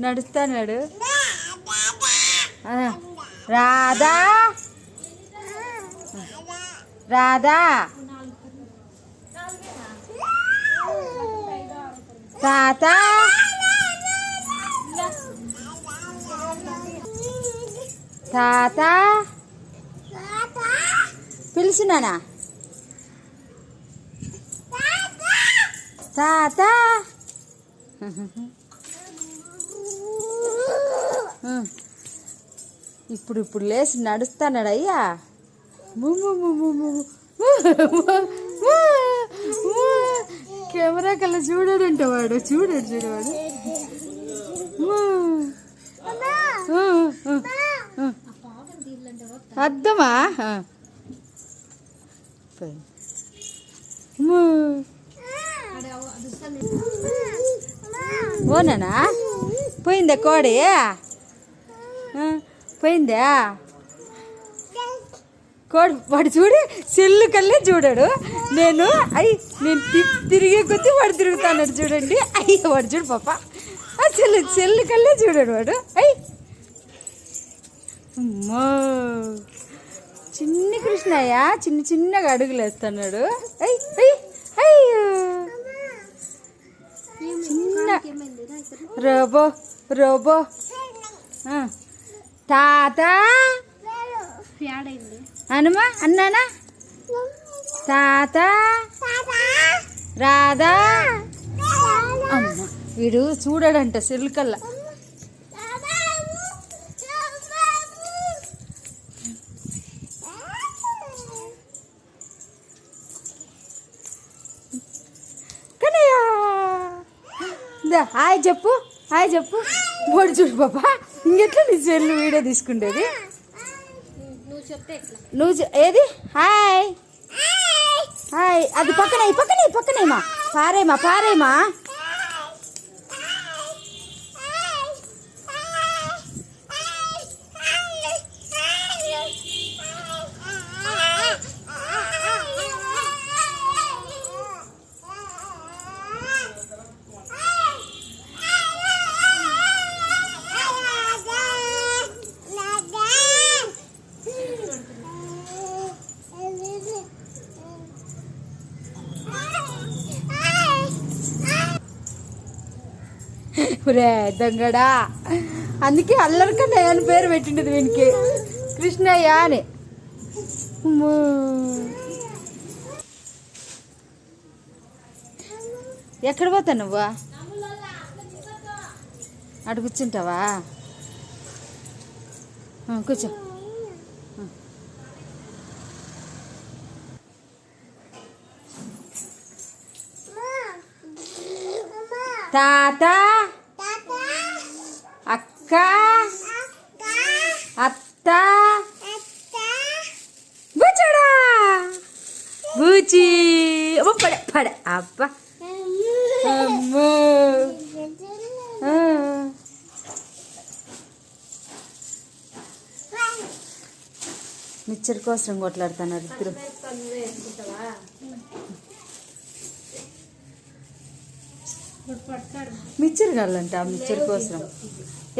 నడుస్తాడు రాధా? రాధా? తాత? తాత? పిలిచినానా తాత? ఇప్పుడు ఇప్పుడు లేచి నడుస్తాడు అయ్యా కెమెరా కల్లా చూడడంట వాడు చూడడు చూడవాడు. అర్థమా? ఓనా పోయిందా కోడి? పోయిందా? కోడి వాడు చూడు సెల్లు కల్లే చూడాడు. నేను అయ్యి నేను తిరిగే కొద్దీ వాడు తిరుగుతాడు చూడండి. అయ్యి వాడు చూడు పాప. ఆ సెల్లు సెల్లు కల్లే చూడాడు వాడు. అయ్యి అమ్మో. చిన్ని కృష్ణయ్య చిన్న చిన్నగా అడుగులు వేస్తున్నాడు. అయ్యి అయ్యి అయ్యో. చిన్న రోబో రోబో. తాత? హనుమా అన్నానా? తాత? రాధా? అమ్మ వీడు చూడడంట సెల్కల్లా హాయ్ చెప్పు హాయ్ చెప్పు. బోడి చూడు బాబా ఇంకెట్లా నీ సెల్లు వీడియో తీసుకుండేది? నువ్వు ఏది? హాయ్. హాయ్. అది పక్కనే పక్కనే పక్కనేమా? పారేమా పారేమా? రే దొంగడా. అందుకే అల్లరికన్నయ్య అని పేరు పెట్టిండదు వీనికి. కృష్ణయ్య అని. ఎక్కడ పోతా నువ్వు? అటు కూర్చుంటావా? కూర్చో ఆ. తాత అక్క అత్త బుచ్చడా బూచి పడ పడ అబ్బా. అమ్మో. మిచ్చర్ మిక్చర్ కోసం కొట్లాడుతున్నారు ఇద్దరు. మిక్చర్ కావాలంట ఆ మిక్చర్ కోసం.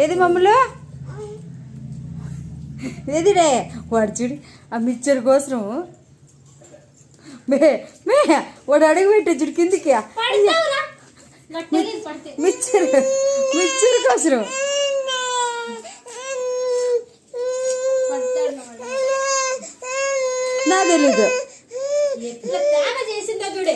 ఏది మమ్మలు ఏది రే వాడు చూడు ఆ మిక్చర్ కోసం. మే మే వాడు అడుగు పెట్టే చూడు కిందికి. మిక్చర్ మిక్చర్ కోసం. నా తెలీదు. చేసిందో చూడే.